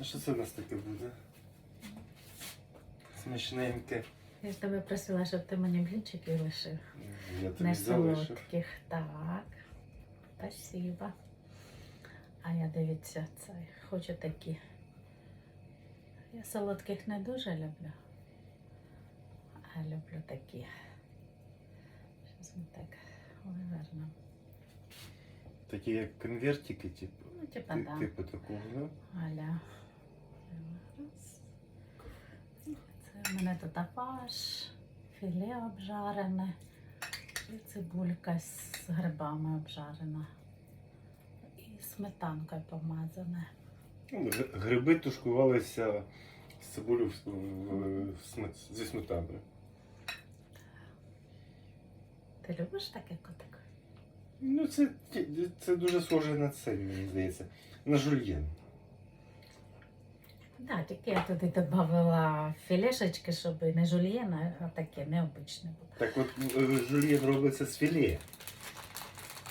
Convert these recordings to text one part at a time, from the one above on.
А що це у нас таке буде? Смачненьке. Я ж тебе просила, щоб ти мені блінчики лишив. Я тобі Не солодких. Так. Спасибо. А я дивіться, це хочу такі. Я солодких не дуже люблю. А люблю такі. Щось ми так вивернемо. Такі як конвертики, типу. Ну, типа, Ти- да. Типу такого, да? Аля. Це в мене тут фарш, філе обжарене і цибулька з грибами обжарена. І сметанкою помазане. Ну, Гриби тушкувалися з цибулю зі сметаною. Ти любиш таке котик? Ну, це, це дуже схоже на це, мені здається. На жульєн. Так, тільки я туди додавала філешечки, щоб не жульєна, а таке необичне було. Так от е, жульєн робиться з філе.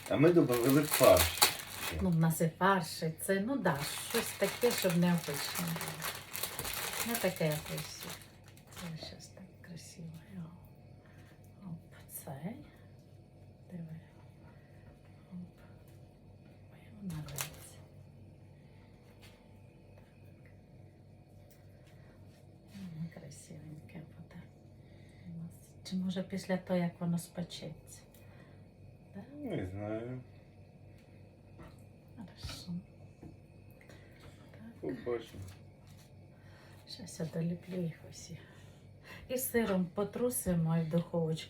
А ми додали фарш. Ну, в нас і фарш, і це, ну да, щось таке, щоб необичне було. Не таке, як усі. Це щось так красиво. Йо. Оп, цей. Диви. Оп. Ой, вона робиться. Так. Красивеньке буде. У нас. Чи може після того, як воно спечеться? Да? Не знаю. Хорошо. Побачимо. Зараз я доліплю їх усі. І сиром потрусимо і в духовочку